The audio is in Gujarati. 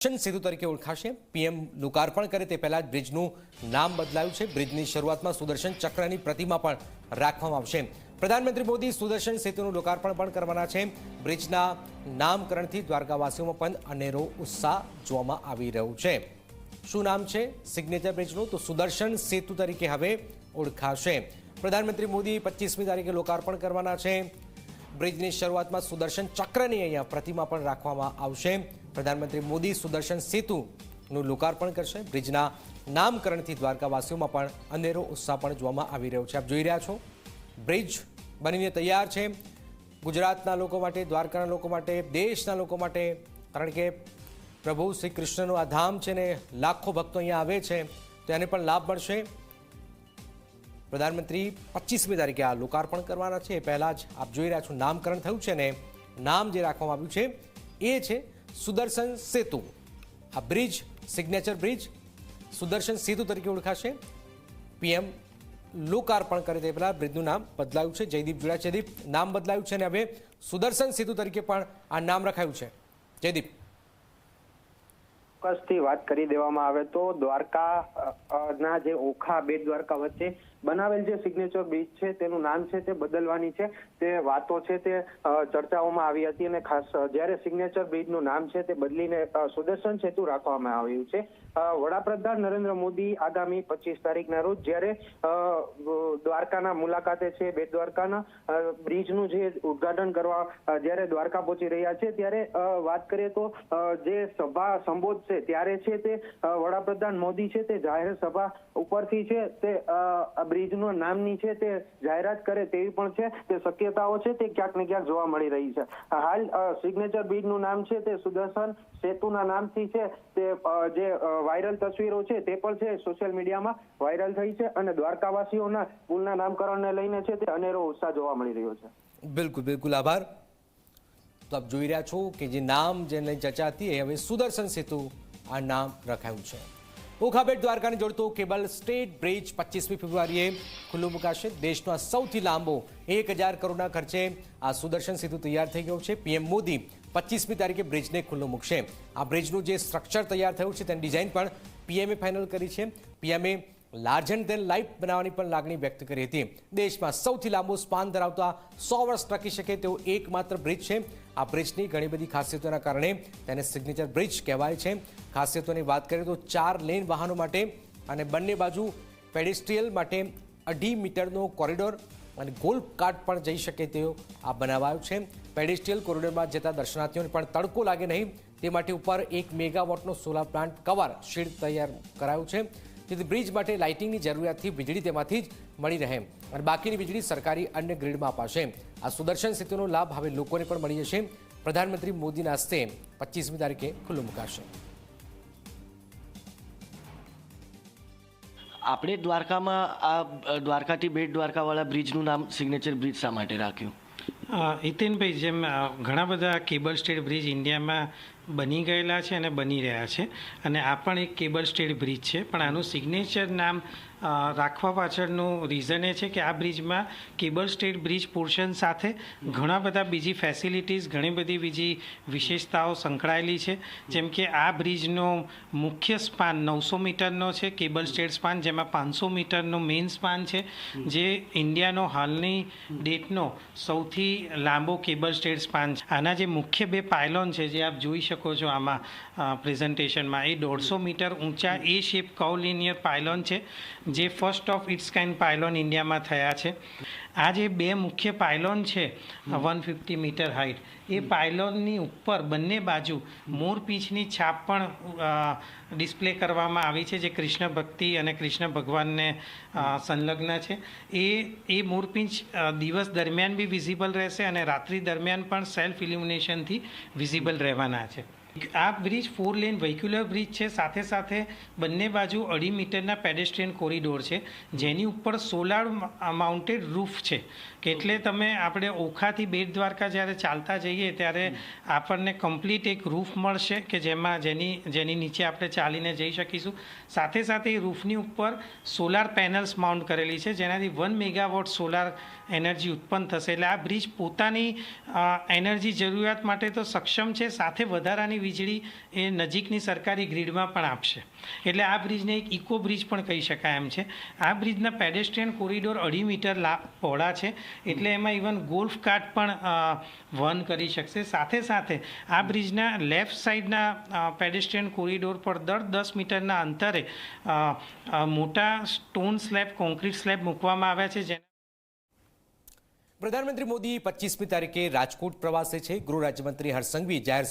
સુદર્શન સેતુ તરીકે ઓળખાશે. પીએમ લોકાર્પણ કરે તે પહેલા જ બ્રિજનું નામ બદલાયું છે. બ્રિજની શરૂઆતમાં સુદર્શન ચક્રની પ્રતિમા પણ રાખવામાં આવશે. પ્રધાનમંત્રી મોદી સુદર્શન સેતુનું લોકાર્પણ પણ કરવાના છે. બ્રિજના નામકરણથી દ્વારકાવાસીઓમાં પણ અનેરો ઉત્સાહ જોવામાં આવી રહ્યો છે. શું નામ છે? સિગ્નેચર બ્રિજનું? તો સુદર્શન સેતુ તરીકે હવે ઓળખાશે. પ્રધાનમંત્રી મોદી પચીસમી તારીખે લોકાર્પણ કરવાના છે. બ્રિજની શરૂઆતમાં સુદર્શન ચક્રની અહીંયા પ્રતિમા પણ રાખવામાં આવશે. પ્રધાનમંત્રી મોદી સુદર્શન સેતુનું લોકાર્પણ કરશે. બ્રિજના નામકરણથી દ્વારકાવાસીઓમાં પણ અનેરો ઉત્સાહ પણ જોવામાં આવી રહ્યો છે. આપ જોઈ રહ્યા છો, બ્રિજ બનીને તૈયાર છે. ગુજરાતના લોકો માટે, દ્વારકાના લોકો માટે, દેશના લોકો માટે, કારણ કે પ્રભુ શ્રી કૃષ્ણનું આ ધામ છે ને, લાખો ભક્તો અહીંયા આવે છે, તો એને પણ લાભ મળશે. પ્રધાનમંત્રી પચીસમી તારીખે આ લોકાર્પણ કરવાના છે. એ પહેલાં જ આપ જોઈ રહ્યા છો, નામકરણ થયું છે ને, નામ જે રાખવામાં આવ્યું છે, એ છે સુદર્શન સેતુ. આ bridge signature bridge Sudarshan Setu તરીકે ઓળખાશે. પીએમ લોકાર્પણ કરે તે પહેલાં બ્રિજનું નામ બદલાયું છે. જયદીપ જોડા જયદીપ, નામ બદલાયું છે અને હવે સુદર્શન સેતુ તરીકે પણ આ નામ રખાયું છે. જયદીપ. ચોક્કસથી વાત કરી દેવામાં આવે તો દ્વારકા ના જે ઓખા બેટ દ્વારકા વચ્ચે બનાવેલ જે સિગ્નેચર બ્રિજ છે, તેનું નામ છે તે બદલવાની છે. તે વાતો છે તે ચર્ચાઓમાં આવી હતી અને ખાસ જ્યારે સિગ્નેચર બ્રિજનું નામ છે તે બદલીને સુદર્શન સેતુ રાખવામાં આવ્યું છે. વડાપ્રધાન નરેન્દ્ર મોદી આગામી પચીસ તારીખના રોજ જ્યારે દ્વારકાના મુલાકાતે છે બેટ દ્વારકાના બ્રિજનું જે ઉદ્ઘાટન કરવા જ્યારે દ્વારકા પહોંચી રહ્યા છે, ત્યારે વાત કરીએ તો જે સભા સંબોધશે ત્યારે છે તે વડાપ્રધાન મોદી છે તે જાહેર સભા ઉપરથી છે તે બ્રિજનું નામની છે તે જાહેરાત કરે તેવી પણ છે. તે શક્યતાઓ છે તે ક્યાંક ને ક્યાંક જોવા મળી રહી છે. હાલ સિગ્નેચર બ્રિજનું નામ છે તે સુદર્શન સેતુના નામથી છે. તે જે વાયરલ તસવીરો છે તે પણ છે સોશિયલ મીડિયામાં વાયરલ થઈ છે અને દ્વારકાવાસીઓના પુલના નામકરણને લઈને છે તે અનેરો ઉત્સાહ જોવા મળી રહ્યો છે. બિલકુલ બિલકુલ. આભાર. તો આપ જોઈ રહ્યા છો કે જે નામ જેને ચર્ચા હતી એ હવે સુદર્શન સેતુ આ નામ રખાયું છે. ઓખાબેટ દ્વારકાને જોડતો કેબલ સ્ટેટ બ્રિજ પચીસમી ફેબ્રુઆરીએ ખુલ્લું મુકાશે. દેશનો આ સૌથી લાંબો એક હજાર કરોડના ખર્ચે આ સુદર્શન સેતુ તૈયાર થઈ ગયો છે. પીએમ મોદી પચીસમી તારીખે બ્રિજને ખુલ્લું મૂકશે. આ બ્રિજનું જે સ્ટ્રક્ચર તૈયાર થયું છે તેની ડિઝાઇન પણ પીએમએ ફાઇનલ કરી છે. પીએમએ લાર્જ એન્ડ ધેન લાઈફ બનાવવાની પણ લાગણી વ્યક્ત કરી હતી. દેશમાં સૌથી લાંબુ સ્પાન ધરાવતા સો વર્ષ ટકી શકે તેવો એકમાત્ર બ્રિજ છે. આ બ્રિજની ઘણી બધી ખાસિયતોના કારણે તેને સિગ્નેચર બ્રિજ કહેવાય છે. ખાસિયતોની વાત કરીએ તો ચાર લેન વાહનો માટે અને બંને બાજુ પેડિસ્ટ્રીયલ માટે અઢી મીટરનો કોરિડોર અને ગોલ્ફ કાર્ટ પણ જઈ શકે તેવો આ બનાવાયો છે. પેડિસ્ટ્રીયલ કોરિડોરમાં જતા દર્શનાર્થીઓને પણ તડકો લાગે નહીં. તે માટે ઉપર એક મેગાવોટનો સોલાર પ્લાન્ટ કવર શીડ તૈયાર કરાયું છે. જેથી બ્રિજ માટે લાઇટિંગની જરૂરિયાતથી વીજળી તેમાંથી જ મળી રહે. અને બાકીની વીજળી સરકારી અન્ય ગ્રીડમાં અપાશે. આ સુદર્શન સેતુનો લાભ હવે લોકોને પણ મળી જશે. પ્રધાનમંત્રી મોદીના હસ્તે પચીસમી તારીખે ખુલ્લું મુકાશે. આપણે દ્વારકામાં આ દ્વારકાથી બેટ દ્વારકાવાળા બ્રિજનું નામ સિગ્નેચર બ્રિજ શા માટે રાખ્યું? હિતેનભાઈ જેમ ઘણા બધા કેબલ સ્ટેટ બ્રિજ ઇન્ડિયામાં બની ગયેલા છે અને બની રહ્યા છે. અને આ પણ એક કેબલ સ્ટેડ બ્રિજ છે. પણ આનું સિગ્નેચર નામ રાખવા પાછળનું રીઝન એ છે કે આ બ્રિજમાં કેબલ સ્ટેડ બ્રિજ પોર્શન સાથે ઘણા બધા બીજી ફેસિલિટીઝ ઘણી બધી બીજી વિશેષતાઓ સંકળાયેલી છે. જેમ કે આ બ્રિજનો મુખ્ય સ્પાન નવસો મીટરનો છે, કેબલ સ્ટેડ સ્પાન જેમાં પાંચસો મીટરનો મેઇન સ્પાન છે. જે ઇન્ડિયાનો હાલની ડેટનો સૌથી લાંબો કેબલ સ્ટેડ સ્પાન છે. આના જે મુખ્ય બે પાયલોન છે, જે આપ જોઈ શકો છો. આમાં પ્રેઝન્ટેશનમાં એ દોઢસો મીટર ઊંચા એ શેપ કવલિનિયર પાયલોન છે જે first of its kind pylon ઇન્ડિયામાં થયા છે. આ જે બે મુખ્ય પાયલોન છે વન ફિફ્ટી મીટર હાઇટ એ પાયલોનની ઉપર બંને બાજુ મોર પીચની છાપ પણ ડિસ્પ્લે કરવામાં આવી છે જે કૃષ્ણ ભક્તિ અને કૃષ્ણ ભગવાનને સંલગ્ન છે. એ એ મોરપીંછ દિવસ દરમિયાન બી વિઝિબલ રહેશે અને રાત્રિ દરમિયાન પણ સેલ્ફ ઇલ્યુમિનેશનથી વિઝિબલ રહેવાના છે. આ bridge four lane vehicular bridge છે. સાથે સાથે બંને બાજુ અઢી મીટરના પેડેસ્ટ્રિયન કોરિડોર છે. જેની ઉપર સોલાર માઉન્ટેડ રૂફ છે. એટલે તમે આપણે ઓખાથી બેટ દ્વારકા જ્યારે ચાલતા જઈએ ત્યારે આપણને કમ્પ્લીટ એક રૂફ મળશે કે જેમાં જેની જેની નીચે આપણે ચાલીને જઈ શકીશું. સાથે સાથે એ રૂફની ઉપર સોલાર પેનલ્સ માઉન્ટ કરેલી છે. જેનાથી વન મેગાવોટ સોલાર એનર્જી ઉત્પન્ન થશે. એટલે આ બ્રિજ પોતાની એનર્જી જરૂરિયાત માટે તો સક્ષમ છે. સાથે વધારાની પોતાની વીજળી એ નજીકની સરકારી ગ્રીડમાં પણ આપશે. એટલે આ બ્રિજને એક ઇકો બ્રિજ પણ કહી શકાય એમ છે. આ બ્રિજના પેડેસ્ટ્રિયન કોરિડોર અઢી મીટર પહોળા છે. એટલે એમાં ઇવન ગોલ્ફ કાર્ટ પણ વન કરી શકશે. સાથે સાથે આ બ્રિજના લેફ્ટ સાઈડના પેડેસ્ટ્રિયન કોરિડોર પર દર દસ મીટરના અંતરે મોટા સ્ટોન સ્લેબ, કોન્ક્રીટ સ્લેબ મૂકવામાં આવ્યા છે, જેને પ્રધાનમંત્રી મોદી પચીસમી તારીખે રાજકોટ પ્રવાસે છે. ગૃહ રાજ્યમંત્રી હર્ષ સંઘવી જાહેર